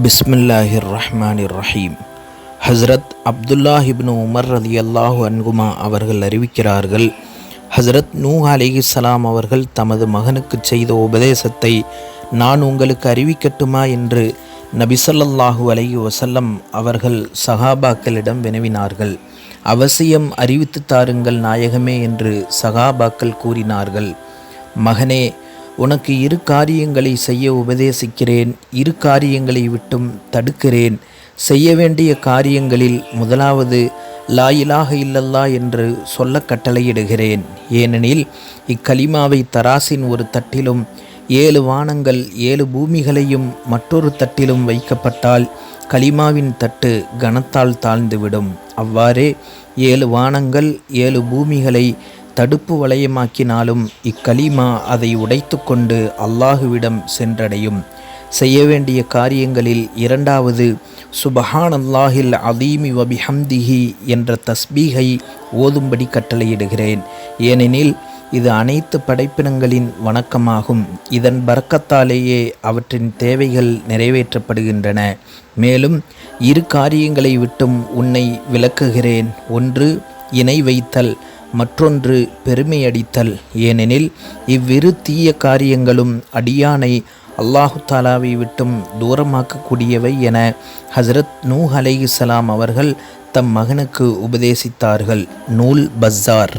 பிஸ்மில்லாஹிர் ரஹ்மானிர் ரஹீம் ஹஸ்ரத் அப்துல்லாஹிப்னு உமர் ரதி அல்லாஹு அன்குமா அவர்கள் அறிவிக்கிறார்கள் ஹஸ்ரத் நூ அலிஹிஸ்ஸலாம் அவர்கள் தமது மகனுக்கு செய்த உபதேசத்தை நான் உங்களுக்கு அறிவிக்கட்டுமா என்று நபிசல்லாஹூ அலஹி வசல்லம் அவர்கள் சஹாபாக்களிடம் வினவினார்கள். அவசியம் அறிவித்து தாருங்கள் நாயகமே என்று சகாபாக்கள் கூறினார்கள். மகனே உனக்கு இரு காரியங்களை செய்ய உபதேசிக்கிறேன் இரு காரியங்களை விட்டும் தடுக்கிறேன். செய்ய வேண்டிய காரியங்களில் முதலாவது லாயிலாக இல்லல்லா என்று சொல்ல கட்டளையிடுகிறேன். ஏனெனில் இக்கலிமாவை தராசின் ஒரு தட்டிலும் ஏழு வானங்கள் ஏழு பூமிகளையும் மற்றொரு தட்டிலும் வைக்கப்பட்டால் கலிமாவின் தட்டு கனத்தால் தாழ்ந்துவிடும். அவ்வாறே ஏழு வானங்கள் ஏழு பூமிகளை தடுப்பு வளையமாக்கினாலும் இக்கலிமா அதை உடைத்து கொண்டு அல்லாஹுவிடம் சென்றடையும். செய்ய வேண்டிய காரியங்களில் இரண்டாவது சுபஹான் அல்லாஹில் அதீமி வபிஹம்திஹி என்ற தஸ்பீகை ஓதும்படி கட்டளையிடுகிறேன். ஏனெனில் இது அனைத்து படைப்பினங்களின் வணக்கமாகும். இதன் பறக்கத்தாலேயே அவற்றின் தேவைகள் நிறைவேற்றப்படுகின்றன. மேலும் இரு காரியங்களை விட்டும் உன்னை விளக்குகிறேன். ஒன்று இணை வைத்தல். மற்றொன்று பெருமையடித்தல். ஏனெனில் இவ்விரு தீய காரியங்களும் அடியானை அல்லாஹு தாலாவை விட்டும் தூரமாக்கக்கூடியவை என ஹசரத் நூ அலைஹிஸ்ஸலாம் அவர்கள் தம் மகனுக்கு உபதேசித்தார்கள். நூல் பஸ்ஸார்